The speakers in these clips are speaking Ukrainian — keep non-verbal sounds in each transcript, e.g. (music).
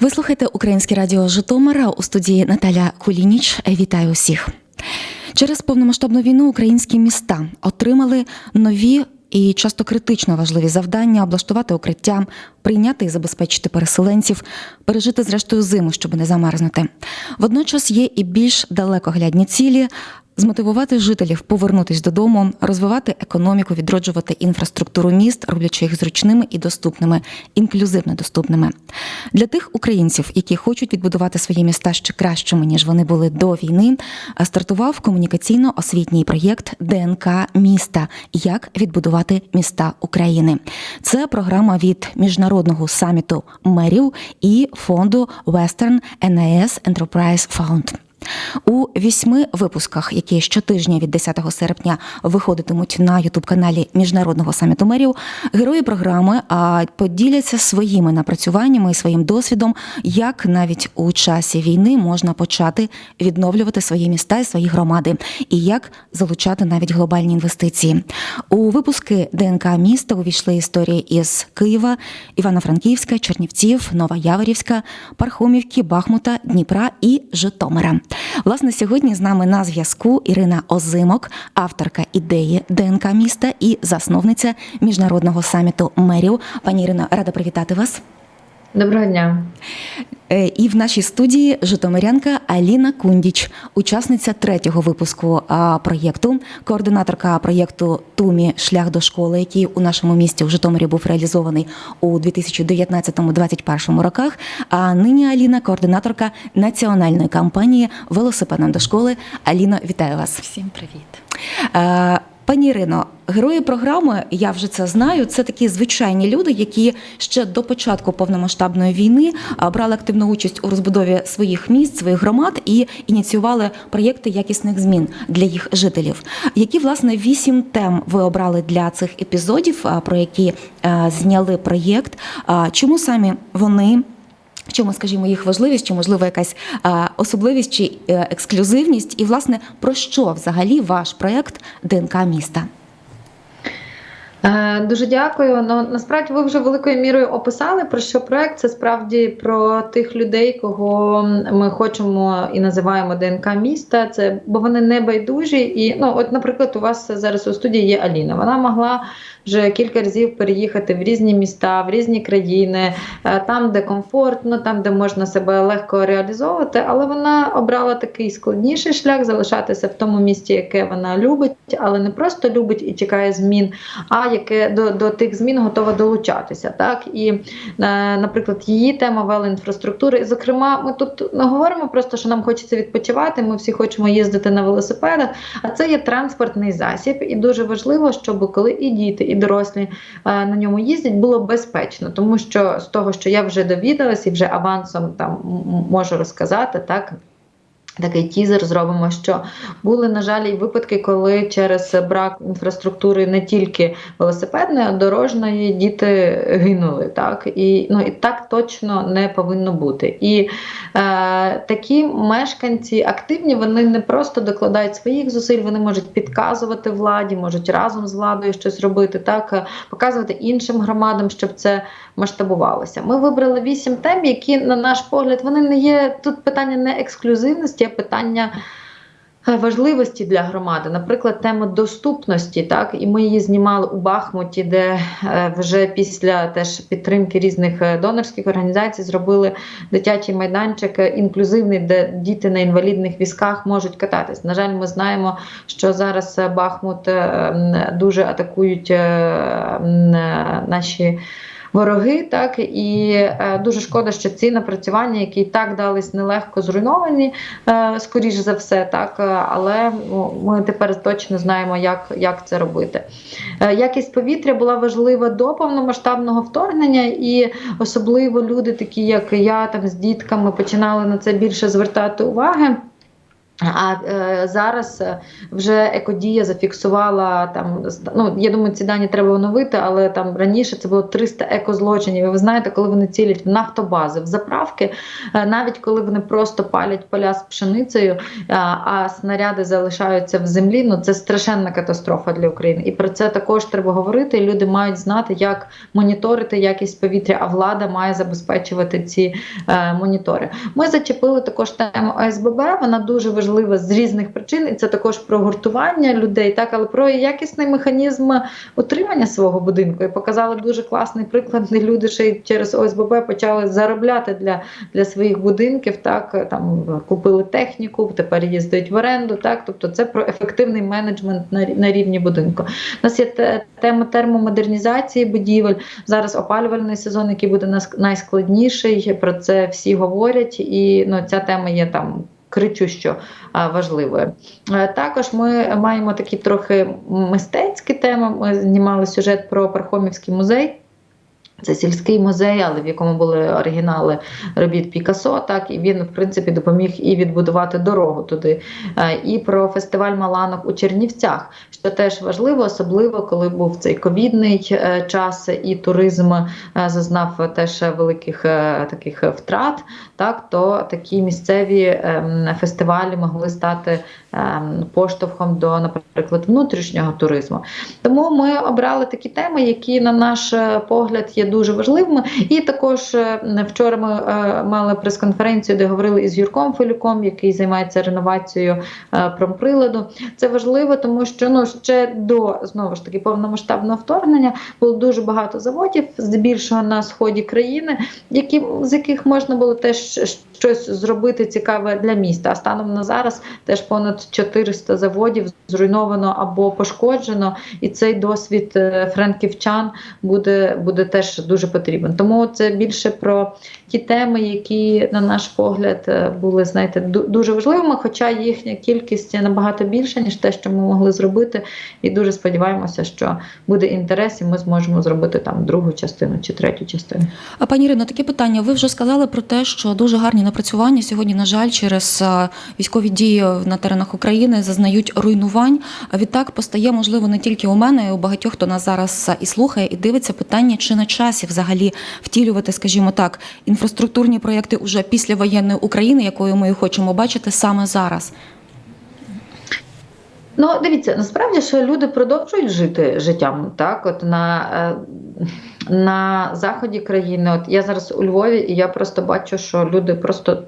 Ви слухаєте Українське радіо Житомира у студії Наталя Кулініч. Вітаю усіх. Через повномасштабну війну українські міста отримали нові і часто критично важливі завдання облаштувати укриття, прийняти і забезпечити переселенців, пережити зрештою зиму, щоб не замерзнути. Водночас є і більш далекоглядні цілі. Змотивувати жителів повернутись додому, розвивати економіку, відроджувати інфраструктуру міст, роблячи їх зручними і доступними, інклюзивно доступними для тих українців, які хочуть відбудувати свої міста ще кращими ніж вони були до війни. Стартував комунікаційно-освітній проєкт ДНК міста як відбудувати міста України. Це програма від міжнародного саміту мерів і фонду Western NIS Enterprise Fund. У вісьми випусках, які щотижня від 10 серпня виходитимуть на ютуб-каналі Міжнародного саміту мерів, герої програми поділяться своїми напрацюваннями і своїм досвідом, як навіть у часі війни можна почати відновлювати свої міста і свої громади, і як залучати навіть глобальні інвестиції. У випуски ДНК міста увійшли історії із Києва, Івано-Франківська, Чернівців, Новояворівська, Пархомівки, Бахмута, Дніпра і Житомира. Власне, сьогодні з нами на зв'язку Ірина Озимок, авторка ідеї ДНК міста і засновниця міжнародного саміту мерів. Пані Ірино, рада привітати вас. Доброго дня. Е, І в нашій студії Житомирянка Аліна Кундіч, учасниця третього випуску проєкту, координаторка проєкту Тумі Шлях до школи, який у нашому місті в Житомирі був реалізований у 2019-2021 роках. А нині Аліна координаторка національної кампанії Велосипедом до школи. Аліно, вітаю вас. Всім привіт. Пані Ірино, герої програми, я вже це знаю. Це такі звичайні люди, які ще до початку повномасштабної війни брали активну участь у розбудові своїх міст, своїх громад і ініціювали проєкти якісних змін для їх жителів. Які власне вісім тем ви обрали для цих епізодів, про які е, зняли проєкт? Чому самі вони? В чому, скажімо, їх важливість, чи можливо якась особливість чи е, ексклюзивність, і власне про що взагалі ваш проект ДНК міста? Е, Дуже дякую. Ну насправді ви вже великою мірою описали про що проект. Це справді про тих людей, кого ми хочемо і називаємо ДНК міста. Це бо вони не байдужі. І ну, от, наприклад, у вас зараз у студії є Аліна. Вона могла вже кілька разів переїхати в різні міста, в різні країни, е, там, де комфортно, там, де можна себе легко реалізовувати, але вона обрала такий складніший шлях залишатися в тому місті, яке вона любить, але не просто любить і чекає змін, а яке до, до тих змін готова долучатися. Так і, е, наприклад, її тема велоінфраструктури. Зокрема, ми тут не говоримо просто, що нам хочеться відпочивати. Ми всі хочемо їздити на велосипедах, а це є транспортний засіб, і дуже важливо, щоб коли і діти, і дорослі е, на ньому їздять, було безпечно, тому що з того, що я вже довідалась і вже авансом там можу розказати, так. Такий тізер зробимо, що були, на жаль, і випадки, коли через брак інфраструктури не тільки велосипедної, а дорожньої діти гинули. Так? І, ну, і так точно не повинно бути. І е, такі мешканці активні, вони не просто докладають своїх зусиль, вони можуть підказувати владі, можуть разом з владою щось робити, так? показувати іншим громадам, щоб це масштабувалося. Ми вибрали вісім тем, які, на наш погляд, вони не є тут питання не ексклюзивності, а питання. е, Важливості для громади, наприклад, тема доступності, так і ми її знімали у Бахмуті, де е, вже після теж підтримки різних е, донорських організацій зробили дитячий майданчик інклюзивний, де діти на інвалідних візках можуть кататись. На жаль, ми знаємо, що зараз Бахмут дуже атакують наші. Вороги, так і е, дуже шкода, що ці напрацювання, які так дались нелегко зруйновані, е, скоріш за все, так е, але ну, ми тепер точно знаємо, як, як це робити. Якість повітря була важлива до повномасштабного вторгнення, і особливо люди, такі як я, там з дітками, починали на це більше звертати уваги. А е, зараз е, вже екодія зафіксувала там. Ну я думаю, ці дані треба оновити, але там раніше це було 300 екозлочинів. І ви знаєте, коли вони цілять в нафтобази, в заправки, е, навіть коли вони просто палять поля з пшеницею, е, а снаряди залишаються в землі. Ну це страшенна катастрофа для України. І про це також треба говорити. Люди мають знати, як моніторити якість повітря, а влада має забезпечувати ці е, монітори. Ми зачепили також тему ОСББ. Вона дуже важлива з різних причин, і це також про гуртування людей, так але про якісний механізм утримання свого будинку. І показали дуже класний приклад, де люди ще й через ОСББ почали заробляти для для своїх будинків. Так там купили техніку, тепер їздять в оренду. Так, тобто це про ефективний менеджмент на, на рівні будинку. У нас є тема термомодернізації будівель. Зараз опалювальний сезон, який буде найскладніший. Про це всі говорять, і ну ця тема є там. Кричущо а, важливою. Е, Також ми маємо такі трохи мистецькі теми. Ми знімали сюжет про Пархомівський музей. Це сільський музей, але в якому були оригінали робіт Пікассо, так і він, в принципі, допоміг і відбудувати дорогу туди. Е, І про фестиваль Маланок у Чернівцях, що теж важливо, особливо коли був цей ковідний е, час, і туризм е, зазнав теж великих е, таких втрат. Так, то такі місцеві ем, фестивалі могли стати ем, поштовхом до, наприклад, внутрішнього туризму. Тому ми обрали такі теми, які, на наш е, погляд, є дуже важливими. І також е, вчора ми е, мали прес-конференцію, де говорили із Юрком Фелюком, який займається реновацією промприладу. Це важливо, тому що ну ще до знову ж таки повномасштабного вторгнення було дуже багато заводів, здебільшого на сході країни, які з яких можна було теж щось зробити цікаве для міста. А станом на зараз теж понад 400 заводів зруйновано або пошкоджено, і цей досвід е, франківчан буде, буде теж дуже потрібен. Тому це більше про ті теми, які, на наш погляд, е, були знаєте, дуже важливими, хоча їхня кількість набагато більша, ніж те, що ми могли зробити. І дуже сподіваємося, що буде інтерес, і ми зможемо зробити там другу частину чи третю частину. А пані Ірино, таке питання. Ви вже сказали про те, що дуже гарні напрацювання сьогодні, на жаль, через е, військові дії на теренах України зазнають руйнувань. А відтак постає, можливо, не тільки у мене, а у багатьох, хто нас зараз е, і слухає, і дивиться питання, чи на часі взагалі втілювати, скажімо так, інфраструктурні проєкти уже після воєнної України, якою ми хочемо бачити саме зараз. Ну, дивіться, насправді що люди продовжують жити життям. Так, от на, е, на заході країни, от я зараз у Львові, і я просто бачу, що люди просто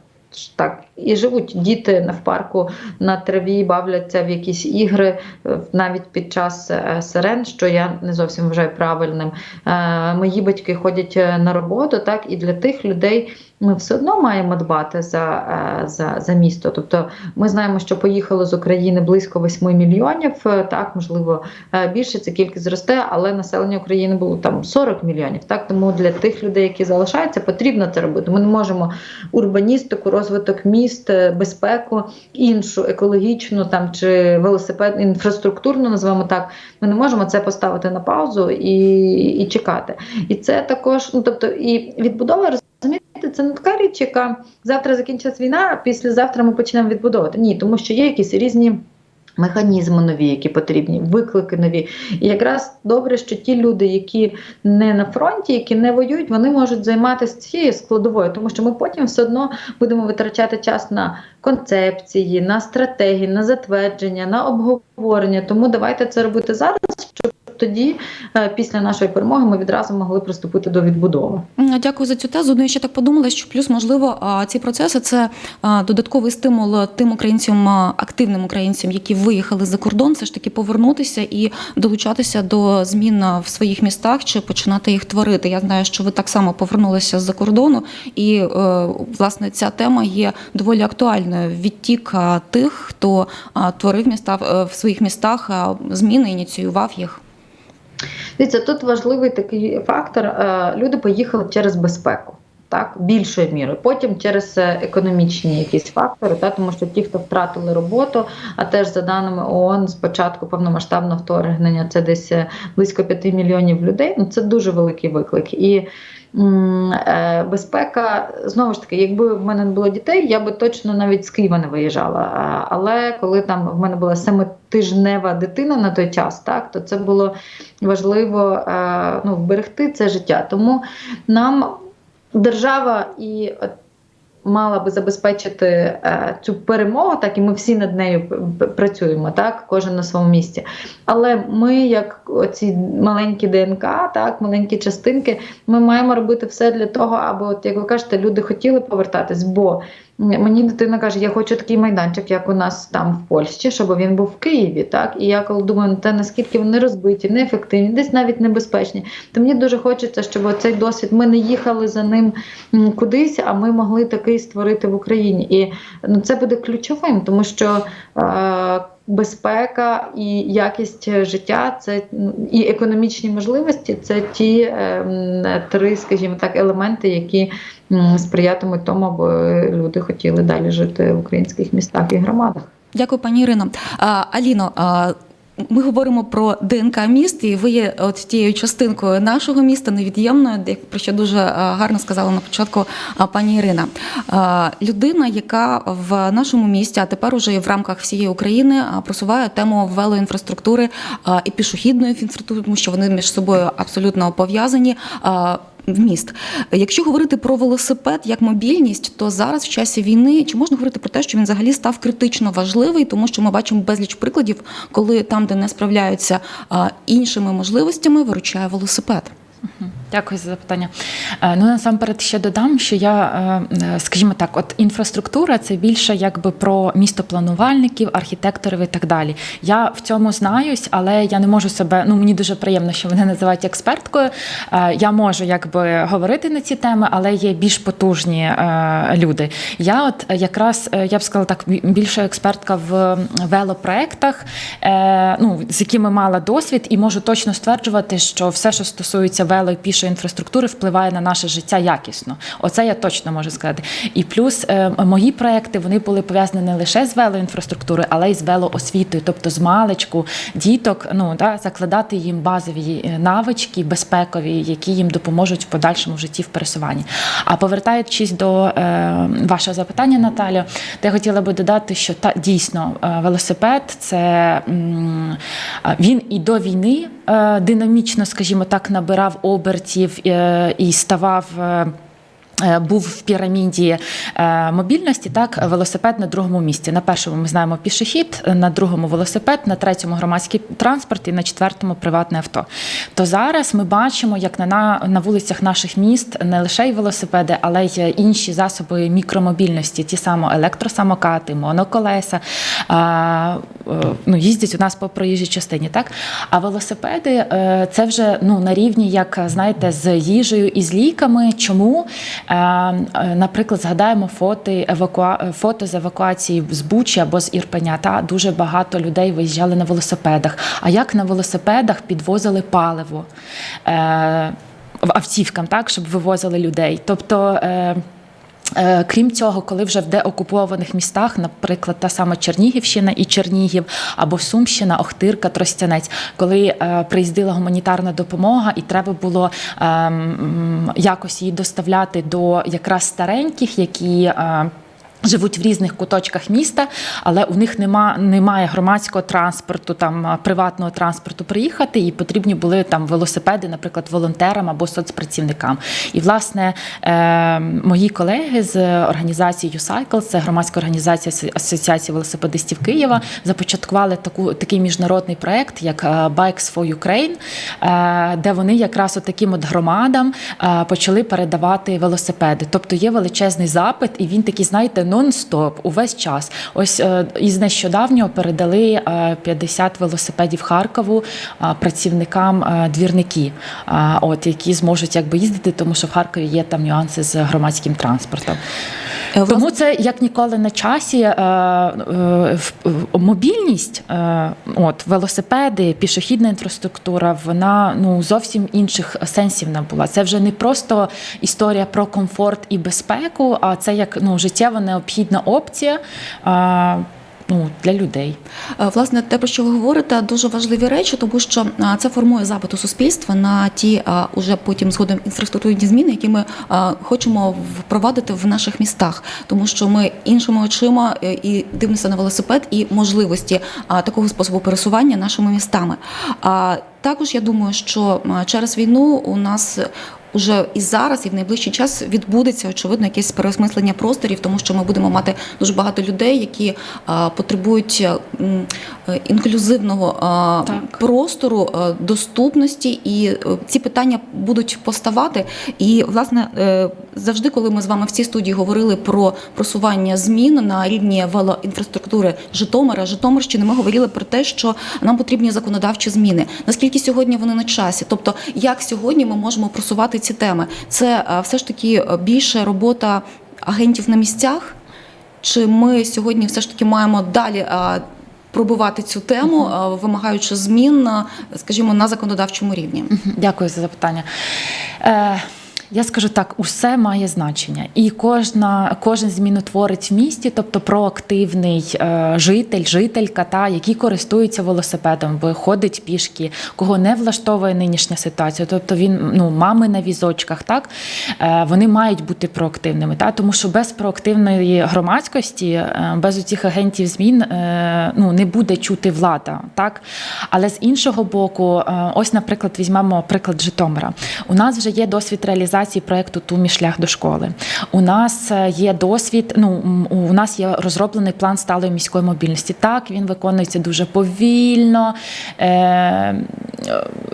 так і живуть. Діти в парку на траві бавляться в якісь ігри, е, навіть під час е, сирен, що я не зовсім вважаю правильним. Е, Мої батьки ходять на роботу, так і для тих людей. Ми все одно маємо дбати за, за, за місто. Тобто ми знаємо, що поїхало з України близько 8 мільйонів. Так, можливо, більше ця кількість зросте, але населення України було там 40 мільйонів. Так, тому для тих людей, які залишаються, потрібно це робити. Ми не можемо урбаністику, розвиток міст, е, безпеку, іншу екологічну там чи велосипед, інфраструктурну, називаємо так. Ми не можемо це поставити на паузу і, і чекати. І це також, ну тобто, і відбудова Розумієте, це не така річ, яка завтра закінчиться війна, а післязавтра ми почнемо відбудовувати. Ні, тому що є якісь різні. Механізми нові, які потрібні, виклики нові. І якраз добре, що ті люди, які не на фронті, які не воюють, вони можуть займатися цією складовою, тому що ми потім все одно будемо витрачати час на концепції, на стратегії, на затвердження, на обговорення. Тому давайте це робити зараз, тоді, е, після нашої перемоги, ми відразу могли приступити до відбудови. Дякую за цю тезу. Ну і ще так подумала, що плюс, можливо, ці процеси це додатковий стимул тим українцям, активним українцям, які виїхали за кордон, все ж таки повернутися і долучатися до змін в своїх містах чи починати їх творити. Я знаю, що ви так само повернулися з-за кордону, і е, власне ця тема є доволі актуальною. Відтік тих, хто творив міста е, в своїх містах, зміни ініціював їх. Дивіться, тут важливий такий фактор. е, Люди поїхали через безпеку. Так, більшою мірою. Потім через е, економічні якісь фактори, та тому що ті, хто втратили роботу, а теж за даними ООН, з початку повномасштабного вторгнення це десь е, близько 5 мільйонів людей. Ну це дуже великий виклик. І безпека. Знову ж таки, якби в мене не було дітей, я би точно навіть з Києва не виїжджала. Але коли там в мене була семитижнева дитина на той час, так то це було важливо е, ну, вберегти це життя. Тому нам держава і мала би забезпечити е, цю перемогу, так і ми всі над нею працюємо, так, кожен на своєму місці. Але ми, як оці маленькі ДНК, так, маленькі частинки, ми маємо робити все для того, аби, от, як ви кажете, люди хотіли повертатись. Бо мені дитина каже, я хочу такий майданчик, як у нас там в Польщі, щоб він був в Києві. Так? І я коли думаю, те наскільки вони розбиті, неефективні, десь навіть небезпечні, то мені дуже хочеться, щоб цей досвід ми не їхали за ним кудись, а ми могли такий створити в Україні. І ну, це буде ключовим, тому що е, безпека і якість життя це і економічні можливості це ті е, три, скажімо так, елементи, які сприятимуть тому, аби люди хотіли далі жити в українських містах і громадах. Дякую, пані Ірино. А, Аліно, а, ми говоримо про ДНК міст, і ви є от тією частинкою нашого міста, невід'ємною, де про що дуже гарно сказала на початку пані Ірина. Людина, яка в нашому місті, а тепер уже в рамках всієї України просуває тему велоінфраструктури і пішохідної інфраструктури, тому що вони між собою абсолютно пов'язані. Міст. Якщо говорити про велосипед як мобільність, то зараз в часі війни чи можна говорити про те, що він взагалі став критично важливий, тому що ми бачимо безліч прикладів, коли там, де не справляються іншими можливостями, виручає велосипед. Дякую за запитання. Е, Ну насамперед ще додам, що я, е, е, скажімо так, от інфраструктура це більше якби про містопланувальників, архітекторів і так далі. Я в цьому знаюсь, але я не можу себе. Ну мені дуже приємно, що мене називають експерткою. Я можу якби говорити на ці теми, але є більш потужні люди. Я, от якраз я б сказала так, бі- більше експертка в велопроектах, ну з якими мала досвід, і можу точно стверджувати, що все, що стосується вело і пішої інфраструктури, впливає на наше життя якісно. Оце я точно можу сказати. І плюс е, мої проекти вони були пов'язані не лише з велоінфраструктурою, але й з велоосвітою, тобто з маличку діток, ну да, закладати їм базові е, навички безпекові, які їм допоможуть в подальшому житті в пересуванні. А повертаючись до е, вашого запитання, Наталю, я хотіла би додати, що та дійсно е, велосипед це він і до війни динамічно, скажімо так, набирав обертів е, і ставав. Е, Був в піраміді е, мобільності, так велосипед на другому місці. На першому ми знаємо пішохід, на другому велосипед, на третьому громадський транспорт і на четвертому приватне авто. То зараз ми бачимо, як на, на, вулицях наших міст не лише й велосипеди, але й інші засоби мікромобільності, ті самі електросамокати, моноколеса. Е, ну, їздять у нас по проїжджій частині, так? А велосипеди це вже ну, на рівні, як знаєте, з їжею і з ліками. Чому? Е, е, Наприклад, згадаємо фото, евакуа... фото з евакуації з Бучі або з Ірпеня. Та дуже багато людей виїжджали на велосипедах. А як на велосипедах підвозили паливо е, автівкам, так, щоб вивозили людей? Тобто. Е, Крім цього, коли вже в деокупованих містах, наприклад, та сама Чернігівщина і Чернігів, або Сумщина, Охтирка, Тростянець, коли е, приїздила гуманітарна допомога, і треба було е, якось її доставляти до якраз стареньких, які. е, Живуть в різних куточках міста, але у них нема, немає громадського транспорту, там приватного транспорту приїхати, і потрібні були там велосипеди, наприклад, волонтерам або соцпрацівникам. І власне е, мої колеги з організації «YouCycle», це громадська організація Асоціації велосипедистів Києва, започаткували таку такий міжнародний проект, як е, Bikes for Ukraine, е, де вони якраз от таким от громадам е, почали передавати велосипеди. Тобто є величезний запит, і він такий, знаєте, нон-стоп увесь час. Ось е, із нещодавнього передали е, 50 велосипедів Харкову е, працівникам е, двірники, е, от які зможуть якби їздити, тому що в Харкові є там нюанси з громадським транспортом. Е, Тому це як ніколи на часі е, е, мобільність, е, от велосипеди, пішохідна інфраструктура, вона ну зовсім інших сенсів набула. Це вже не просто історія про комфорт і безпеку, а це як ну життєва необхідна опція. Ну, для людей. Е, Власне, те, про що ви говорите, дуже важливі речі, тому що це формує запит у суспільства на ті уже потім згодом інфраструктурні зміни, які ми хочемо впровадити в наших містах, тому що ми іншими очима е, і дивимося на велосипед і можливості такого способу пересування нашими містами. А також я думаю, що через війну у нас Уже і зараз, і в найближчий час відбудеться очевидно якесь переосмислення просторів, тому що ми будемо мати дуже багато людей, які а, потребують а, е, інклюзивного Так. простору, доступності, і е, ці питання будуть поставати. І власне е, завжди, коли ми з вами в цій студії говорили про просування змін на рівні велоінфраструктури Житомира, Житомирщини, ми говорили про те, що нам потрібні законодавчі зміни. Наскільки сьогодні вони на часі? Тобто, як сьогодні ми можемо просувати ці теми? Це е, все ж таки е, більше робота агентів на місцях. Чи ми сьогодні все ж таки маємо далі Пробувати цю тему, вимагаючи змін, скажімо, на законодавчому рівні? Дякую за запитання. Я скажу так, усе має значення, і кожна, кожен змінотворець в місті, тобто проактивний е, житель, жителька, та які користуються велосипедом, бо ходить пішки, кого не влаштовує нинішня ситуація. Тобто він ну мами на візочках, так е, вони мають бути проактивними, та тому що без проактивної громадськості, е, без цих агентів змін е, ну не буде чути влада, так але з іншого боку, е, ось, наприклад, візьмемо приклад Житомира. У нас вже є досвід реалізації проекту Тумі шлях до школи. У нас е, є досвід. Ну у нас є розроблений план сталої міської мобільності. Так, він виконується дуже повільно е,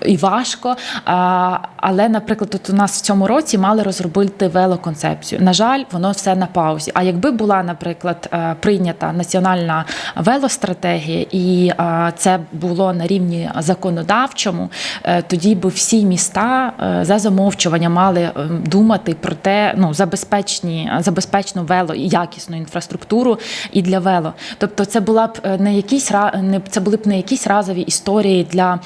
і важко. А, але, наприклад, тут у нас в цьому році мали розробити велоконцепцію. На жаль, воно все на паузі. А якби була, наприклад, е, прийнята національна велостратегія, і е, це було на рівні законодавчому, е, тоді би всі міста е, за замовчування мали е, думати про те, ну забезпечні, забезпечну вело і якісну інфраструктуру і для вело. Тобто, це була б е, не якісь це були б не якісь разові історії для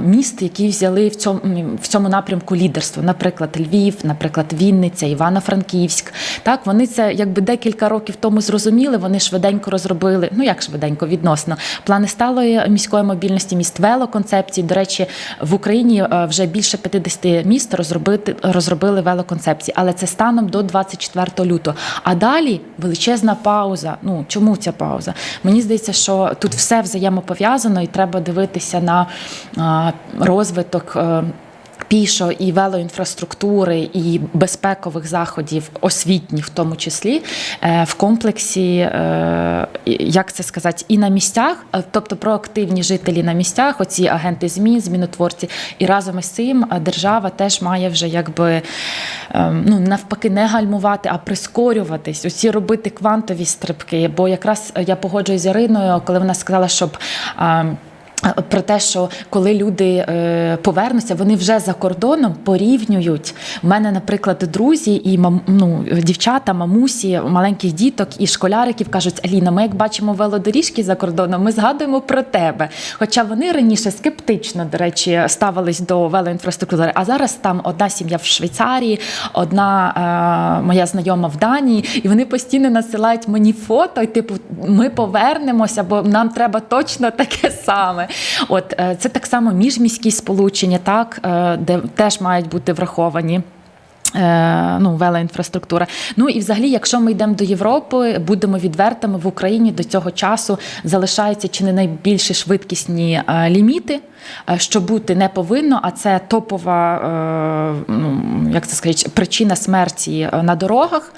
міст, які взяли в цьому в цьому напрямку лідерство. Наприклад, Львів, наприклад, Вінниця, Івано-Франківськ. Так вони це якби декілька років тому зрозуміли. Вони швиденько розробили. Ну як швиденько відносно плани сталої міської мобільності міст велоконцепції. До речі, в Україні е, вже більше 50 міст розробити розробили велоконцепції, але це станом до 24 лютого. А далі величезна пауза. Ну чому ця пауза? Мені здається, що тут все взаємопов'язано, і треба дивитися на розвиток. е, Пішо і велоінфраструктури, і безпекових заходів, освітніх в тому числі, е, в комплексі, е, як це сказати, і на місцях, тобто проактивні жителі на місцях, оці агенти ЗМІ, змінотворці, і разом із цим держава теж має вже якби ну навпаки не гальмувати, а прискорюватись, оці робити квантові стрибки. Бо якраз я погоджуюсь з Іриною, коли вона сказала, щоб. Е, про те, що коли люди е, повернуться, вони вже за кордоном порівнюють. У мене, наприклад, друзі і ну, дівчата, мамусі, маленьких діток і школяриків кажуть: Аліна, ми як бачимо велодоріжки за кордоном, ми згадуємо про тебе. Хоча вони раніше скептично, до речі, ставились до велоінфраструктури. А зараз там одна сім'я в Швейцарії, одна е, моя знайома в Данії, і вони постійно насилають мені фото, і типу, ми повернемося, бо нам треба точно таке саме. От е, це так само міжміські сполучення, так е, де теж мають бути враховані. Е, Ну, велоінфраструктура. Ну і взагалі, якщо ми йдемо до Європи, будемо відвертими в Україні до цього часу залишаються чи не найбільші швидкісні е, ліміти, е, що бути не повинно, а це топова ну, як це сказати, причина смерті на дорогах.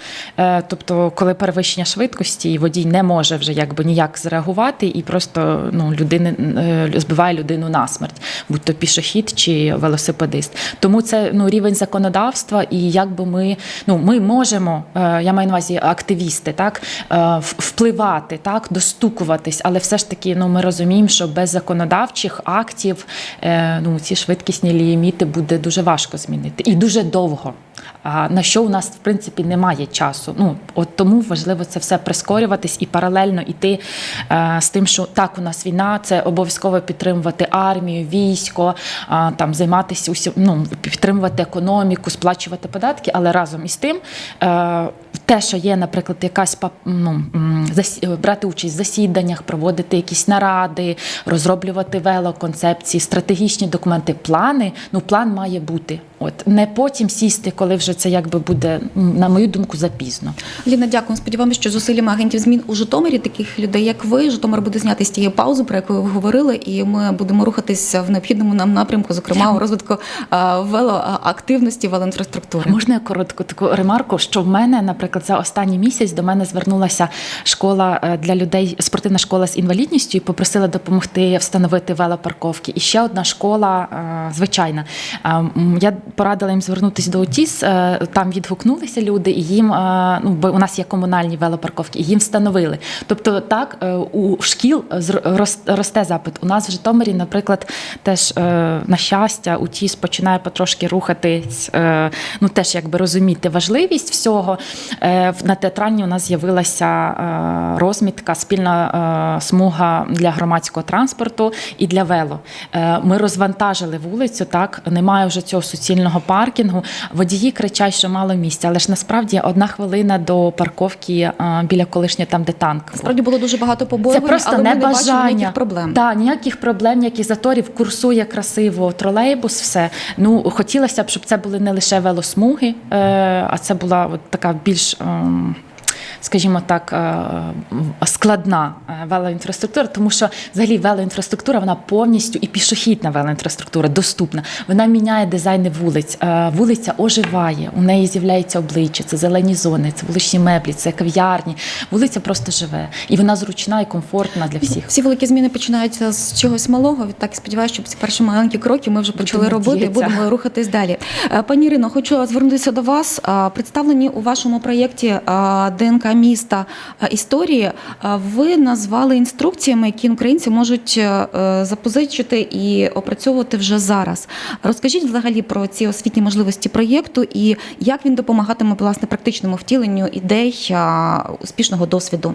Тобто, коли перевищення швидкості, водій не може вже якби ніяк зреагувати і просто ну, людини, збиває людину насмерть, будь то пішохід чи велосипедист. Тому це ну, рівень законодавства, і якби ми, ну, ми можемо, е, я маю на увазі активісти, так, е, впливати, так, достукуватись, але все ж таки ну, ми розуміємо, що без законодавчих актів е, ну, ці швидкісні ліміти буде дуже важко змінити і дуже довго. На що у нас в принципі немає часу. Ну от тому важливо це все прискорюватись і паралельно йти е, з тим, що так у нас війна, це обов'язково підтримувати армію, військо, там займатися усім, ну, підтримувати економіку, сплачувати податки, але разом із тим. е, Те, що є, наприклад, якась ну, брати участь в засіданнях, проводити якісь наради, розроблювати велоконцепції, стратегічні документи, плани. Ну, план має бути. От не потім сісти, коли вже це якби буде, на мою думку, запізно. Ліна, дякую. Сподіваємося, що зусиллями агентів змін у Житомирі таких людей, як ви, Житомир буде зняти з тієї паузи, про яку ви говорили, і ми будемо рухатися в необхідному нам напрямку, зокрема у розвитку велоактивності, велоінфраструктури. Можна я коротку таку ремарку, що в мене, наприклад, за останній місяць до мене звернулася школа е, для людей, спортивна школа з інвалідністю, і попросила допомогти встановити велопарковки. І ще одна школа е, звичайна. Е, м, Я порадила їм звернутися до ОТІС. е, Там відгукнулися люди, і їм е, ну бо у нас є комунальні велопарковки, і їм встановили. Тобто, так е, у шкіл росте запит. У нас в Житомирі, наприклад, теж на щастя, УТІС починає потрошки рухатись, ну теж якби розуміти важливість всього. На театральні у нас з'явилася розмітка, спільна смуга для громадського транспорту і для вело. Ми розвантажили вулицю, так немає вже цього суцільного паркінгу. Водії кричать, що мало місця, але ж насправді одна хвилина до парковки е, біля колишнього там, де танк. Справді було дуже багато Це просто але ми не бачимо небажання. ніяких проблем. Так, ніяких проблем, ніяких заторів, курсує красиво тролейбус, все. Ну, хотілося б, щоб це були не лише велосмуги, е, а це була от така більш. Скажімо так, е, складна е, велоінфраструктура, тому що взагалі велоінфраструктура вона повністю і пішохідна велоінфраструктура доступна. Вона міняє дизайни вулиць. Е, Вулиця оживає, у неї з'являється обличчя, це зелені зони, це вуличні меблі, це кав'ярні. Вулиця просто живе, і вона зручна і комфортна для всіх. Всі великі зміни починаються з чогось малого. Відтак сподіваюся, що ці перші маленькі кроки ми вже почали Будемо робити і будемо рухатись далі. Пані Ірино, хочу звернутися до вас. Представлені у вашому проєкті е, ДНК міста е, історії. е, Ви назвали інструкціями, які українці можуть е, запозичити і опрацьовувати вже зараз. Розкажіть взагалі про ці освітні можливості проєкту і як він допомагатиме власне практичному втіленню ідей успішного досвіду.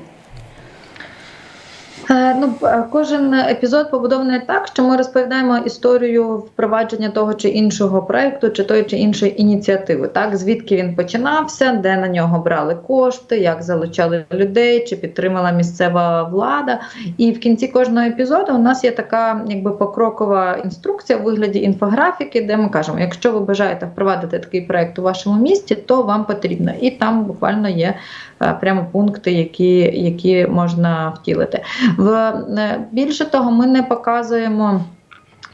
Е, Ну, е, кожен епізод побудований так, що ми розповідаємо історію впровадження того чи іншого проекту, чи тої чи іншої ініціативи. Так, звідки він починався, де на нього брали кошти, як залучали людей, чи підтримала місцева влада. І в кінці кожного епізоду у нас є така, якби покрокова інструкція в вигляді інфографіки, де ми кажемо, якщо ви бажаєте впровадити такий проект у вашому місті, то вам потрібно. І там буквально є прямо пункти, які, які можна втілити. В е, більше того, ми не показуємо.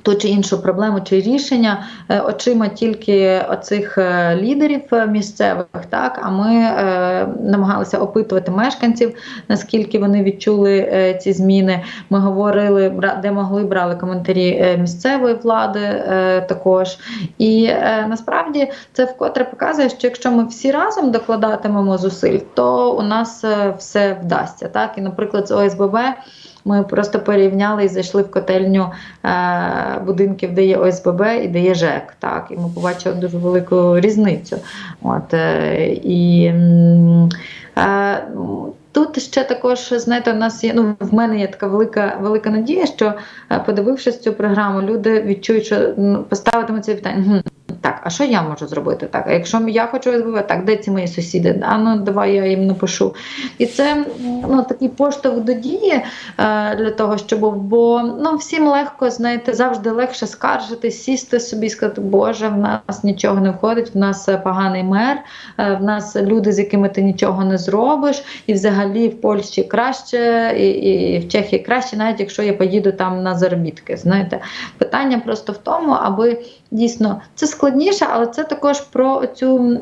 Ту чи іншу проблему чи рішення е, очима тільки оцих е, лідерів е, місцевих, так а ми намагалися опитувати мешканців, наскільки вони відчули ці зміни. Ми говорили, де могли брали коментарі місцевої влади також. І насправді це вкотре показує, що якщо ми всі разом докладатимемо зусиль, то у нас все вдасться. Так, і, наприклад, з ОСББ. Ми просто порівняли і зайшли в котельню е, будинків, де є ОСББ і де є ЖЕК. Так, і ми побачили дуже велику різницю. От, е, і, е, Тут ще також, знаєте, у нас є ну в мене є така велика велика надія, що подивившись цю програму, люди відчують, що ну, поставитимуть це питання. «Гм, Так, а що я можу зробити? Так, а якщо я хочу СБВ, так, де ці мої сусіди? А ну давай я їм напишу. І це ну, такий поштовх до дії е, для того, щоб. Бо ну, всім легко, знаєте, завжди легше скаржитись, сісти собі сказати, Боже, в нас нічого не входить, в нас е, поганий мер, е, в нас люди, з якими ти нічого не зробиш, і взагалі в Польщі краще, і, і в Чехії краще, навіть якщо я поїду там на заробітки. Знаєте, питання просто в тому, аби дійсно це складніше, але це також про цю.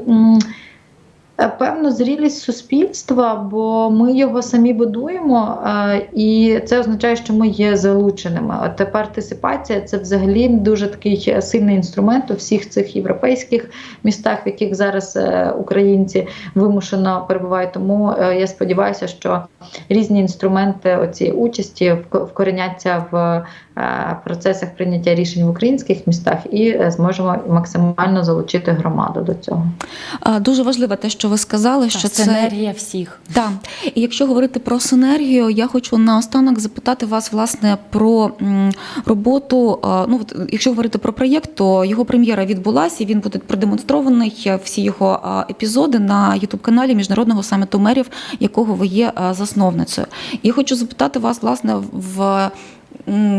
е, Певну зрілість суспільства, бо ми його самі будуємо, е, і це означає, що ми є залученими. От партисипація це взагалі дуже такий сильний інструмент у всіх цих європейських містах, в яких зараз е, українці вимушено перебувають. Тому я сподіваюся, що різні інструменти цієї участі вкореняться в процесах прийняття рішень в українських містах і е, зможемо максимально залучити громаду до цього. Дуже важливо те, що ви сказали, що це синергія всіх. Так, і якщо говорити про синергію, я хочу наостанок запитати вас власне про роботу. Ну якщо говорити про проєкт, то його прем'єра відбулася. і Він буде продемонстрований е, всі його епізоди на ютуб каналі міжнародного саміту мерів, якого ви є засновницею. І хочу запитати вас, власне, в.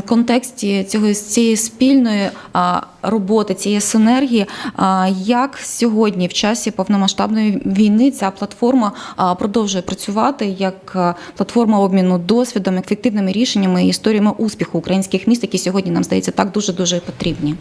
Контексті цього цієї спільної роботи, цієї синергії, як сьогодні, в часі повномасштабної війни, ця платформа продовжує працювати як платформа обміну досвідом, ефективними рішеннями і історіями успіху українських міст, які сьогодні нам здається так дуже дуже потрібні.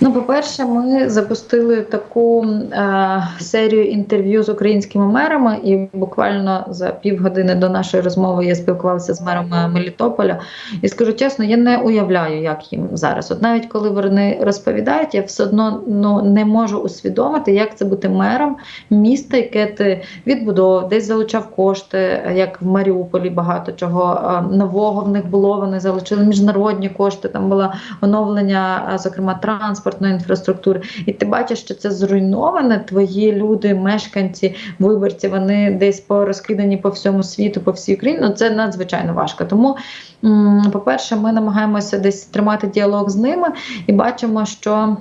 Ну, по-перше, ми запустили таку е, серію інтерв'ю з українськими мерами, і буквально за півгодини до нашої розмови я спілкувалася з мером Мелітополя. І скажу чесно, я не уявляю, як їм зараз. От навіть коли вони розповідають, я все одно ну, не можу усвідомити, як це бути мером міста, яке ти відбудовував, десь залучав кошти, як в Маріуполі багато чого е, нового в них було. Вони залучили міжнародні кошти. Там було оновлення, зокрема, транспортної інфраструктури. І ти бачиш, що це зруйноване. Твої люди, мешканці, виборці, вони десь порозкидані по всьому світу, по всій Україні. Ну, це надзвичайно важко. Тому, по-перше, ми намагаємося десь тримати діалог з ними і бачимо, що.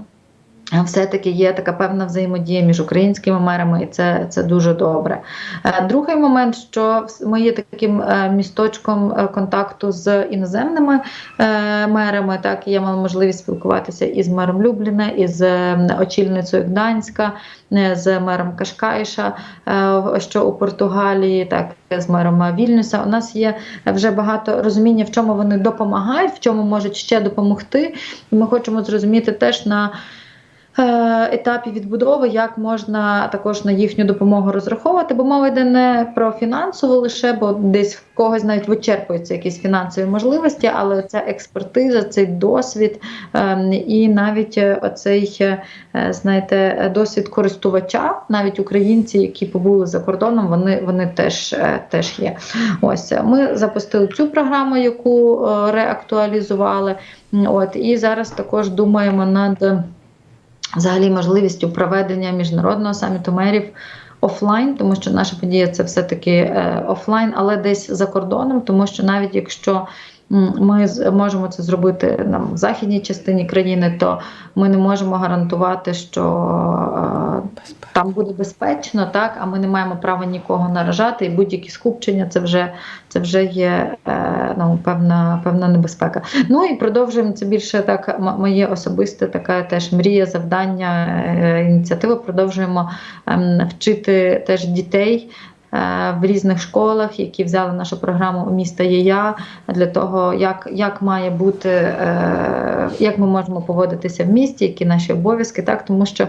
Все-таки є така певна взаємодія між українськими мерами, і це, це дуже добре. Е, Другий момент, що ми є таким е, місточком е, контакту з іноземними мерами. Так, я мала можливість спілкуватися із мером Любліна, із очільницею Гданська, з мером Кашкайша, що у Португалії, так з мером Вільнюса. У нас є вже багато розуміння, в чому вони допомагають, в чому можуть ще допомогти. Ми хочемо зрозуміти теж на етапі відбудови, як можна також на їхню допомогу розраховувати, бо мова йде не про фінансову лише, бо десь в когось навіть вичерпуються якісь фінансові можливості, але ця експертиза, цей досвід е, і навіть е, оцей, е, знаєте, досвід користувача, навіть українці, які побули за кордоном, вони, вони теж, е, теж є. Ось ми запустили цю програму, яку е, реактуалізували. От і зараз також думаємо над взагалі можливістю проведення міжнародного саміту мерів офлайн, тому що наша подія це все-таки е, офлайн, але десь за кордоном, тому що навіть якщо ми можемо це зробити нам в західній частині країни, то ми не можемо гарантувати, що е, там буде безпечно, так а ми не маємо права нікого наражати, і будь-які скупчення це вже це вже є е, ну, певна, певна небезпека. Ну і продовжуємо це більше так. Моє особисте така теж мрія, завдання, е, ініціатива. Продовжуємо ем, вчити теж дітей. Е, В різних школах, які взяли нашу програму у міста є я для того, як, як має бути, е, як ми можемо поводитися в місті, які наші обов'язки, так тому що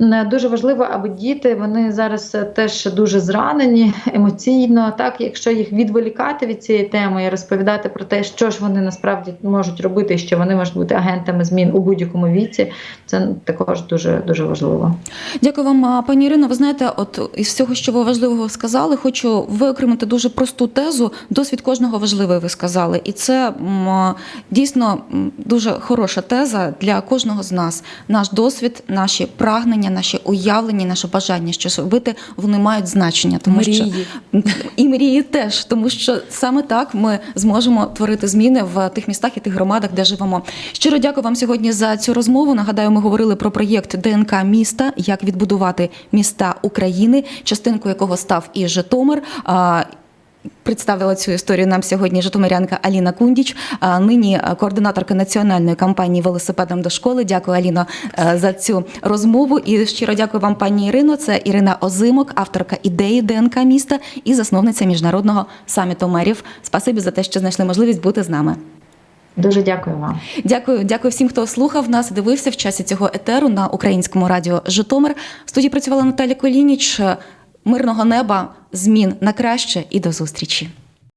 Дуже важливо, аби діти вони зараз е, теж дуже зранені (laughs) емоційно. Так, якщо їх відволікати від цієї теми і розповідати про те, що ж вони насправді можуть робити, що вони можуть бути агентами змін у будь-якому віці, це також дуже дуже важливо. Дякую вам, пані Ірино. Ви знаєте, от із всього, що ви важливого сказали, хочу виокремити дуже просту тезу. Досвід кожного важливий, ви сказали. І це дійсно дуже хороша теза для кожного з нас. Наш досвід, наші прагнення, наші уявлення, наше бажання щось робити, вони мають значення. Тому що і мрії теж, тому що саме так ми зможемо творити зміни в тих містах і тих громадах, де живемо. Щиро дякую вам сьогодні за цю розмову. Нагадаю, ми говорили про проєкт ДНК міста, як відбудувати міста України, частинкою якого став і Житомир. Представила цю історію нам сьогодні Житомирянка Аліна Кундіч, нині координаторка національної кампанії велосипедом до школи. Дякую, Аліно, е, за цю розмову. І щиро дякую вам, пані Ірино. Це Ірина Озимок, авторка ідеї ДНК міста і засновниця міжнародного саміту мерів. Спасибі за те, що знайшли можливість бути з нами. Дуже дякую вам. Дякую, дякую всім, хто слухав нас, дивився в часі цього етеру на українському радіо Житомир. В студії працювала Наталя Колініч. Мирного неба, змін на краще і до зустрічі.